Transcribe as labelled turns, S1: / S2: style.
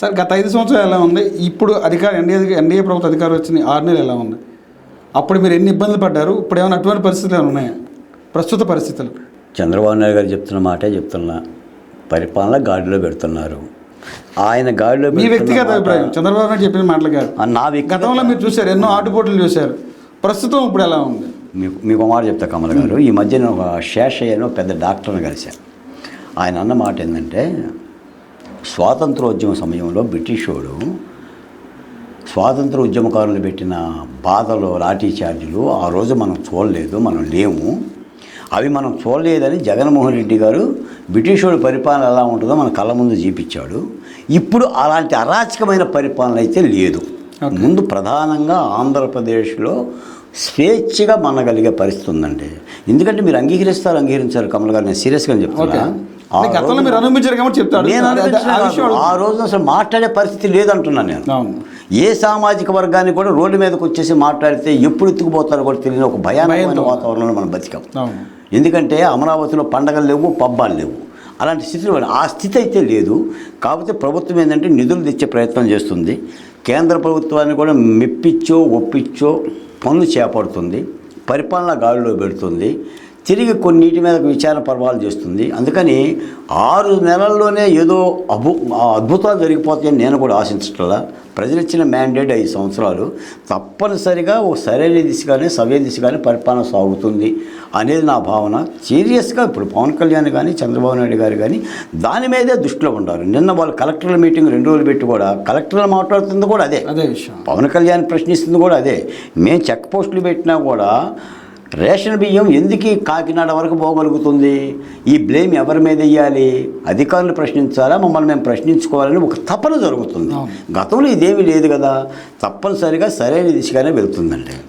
S1: Sir గత ఐదు సంవత్సరాలు ఎలా ఉంది? ఇప్పుడు అధికార ఎన్డీఏ ఎన్డీఏ ప్రభుత్వ అధికారం వచ్చిన ఆరు నెలలు ఎలా ఉంది? అప్పుడు మీరు ఎన్ని ఇబ్బందులు పడ్డారు? ఇప్పుడు ఏమైనా అటువంటి పరిస్థితులు ఏమైనా ఉన్నాయా? ప్రస్తుత పరిస్థితులు.
S2: చంద్రబాబు నాయుడు గారు చెప్తున్న మాటే చెప్తున్నా. పరిపాలన గాడిలో పెడుతున్నారు. ఆయన గాడిలో
S1: మీ వ్యక్తిగత అభిప్రాయం. చంద్రబాబు నాయుడు చెప్పిన మాటలు కాదు.
S2: నా
S1: గతంలో మీరు చూశారు ఎన్నో ఆటుపోట్లు చూశారు. ప్రస్తుతం ఇప్పుడు ఎలా ఉంది?
S2: మీకు మీకు ఒక మాట చెప్తా కమల్ గారు. ఈ మధ్య నేను ఒక శేషయ్య అని ఒక పెద్ద డాక్టర్ని కలిశాను. ఆయన అన్న మాట ఏంటంటే స్వాతంత్రోద్యమ సమయంలో బ్రిటిష్ వాడు స్వాతంత్ర ఉద్యమకారులు పెట్టిన బాధలు లాఠీ చార్జీలు ఆ రోజు మనం చూడలేదు మనం లేము. అవి మనం చూడలేదని జగన్మోహన్ రెడ్డి గారు బ్రిటిష్ వాడి పరిపాలన ఎలా ఉంటుందో మన కళ్ళ ముందు చూపించాడు. ఇప్పుడు అలాంటి అరాచకమైన పరిపాలన అయితే లేదు. ముందు ప్రధానంగా ఆంధ్రప్రదేశ్లో స్వేచ్ఛగా మనగలిగే పరిస్థితి ఉందండి. ఎందుకంటే మీరు అంగీకరిస్తారు అంగీకరించారు కమల్ గారు నేను సీరియస్గా చెప్తున్నా.
S1: గతంలో
S2: రోజు-
S1: మీరు అనుభవించారు కాబట్టి
S2: నేను
S1: ఆ
S2: రోజున అసలు మాట్లాడే పరిస్థితి లేదంటున్నాను నేను. ఏ సామాజిక వర్గాన్ని కూడా రోడ్డు మీదకి వచ్చేసి మాట్లాడితే ఎప్పుడు ఎత్తుకుపోతారో కూడా తెలియని ఒక భయానకమైన. వాతావరణంలో మనం బతికాం. ఎందుకంటే అమరావతిలో పండగలు లేవు పబ్బాలు లేవు. అలాంటి స్థితిలో. ఆ స్థితి అయితే లేదు. కాకపోతే ప్రభుత్వం ఏంటంటే నిధులు తెచ్చే ప్రయత్నం చేస్తుంది. కేంద్ర ప్రభుత్వాన్ని కూడా మెప్పిచ్చో ఒప్పిచ్చో పనులు చేపడుతుంది. పరిపాలన గాడిలో పెడుతుంది. తిరిగి కొన్నిటి మీద విచారణ పర్వాలు చేస్తుంది. అందుకని ఆరు నెలల్లోనే ఏదో అభు అద్భుతాలు జరిగిపోతాయని నేను కూడా ఆశించట్లా ప్రజలు ఇచ్చిన మ్యాండేట్ ఐదు సంవత్సరాలు. తప్పనిసరిగా ఓ సరైన దిశగానే సవ్య దిశగానే పరిపాలన సాగుతుంది అనేది నా భావన. సీరియస్గా ఇప్పుడు పవన్ కళ్యాణ్ కానీ చంద్రబాబు నాయుడు గారు కానీ దాని మీదే దృష్టిలో ఉంటారు నిన్న వాళ్ళు కలెక్టర్ల మీటింగ్ రెండు రోజులు పెట్టి కూడా కలెక్టర్లు మాట్లాడుతుంది కూడా అదే.
S1: అదే విషయం.
S2: పవన్ కళ్యాణ్ ప్రశ్నిస్తుంది కూడా అదే. మేము చెక్ పోస్టులు పెట్టినా కూడా రేషన్ బియ్యం ఎందుకు కాకినాడ వరకు పోగలుగుతుంది? ఈ బ్లేమ్ ఎవరి మీద వేయాలి అధికారులు ప్రశ్నించాలా? మమ్మల్ని మేము ప్రశ్నించుకోవాలని ఒక తపన జరుగుతుంది. గతంలో ఇదేమీ లేదు కదా. తప్పనిసరిగా సరైన దిశగానే వెళ్తుందండి.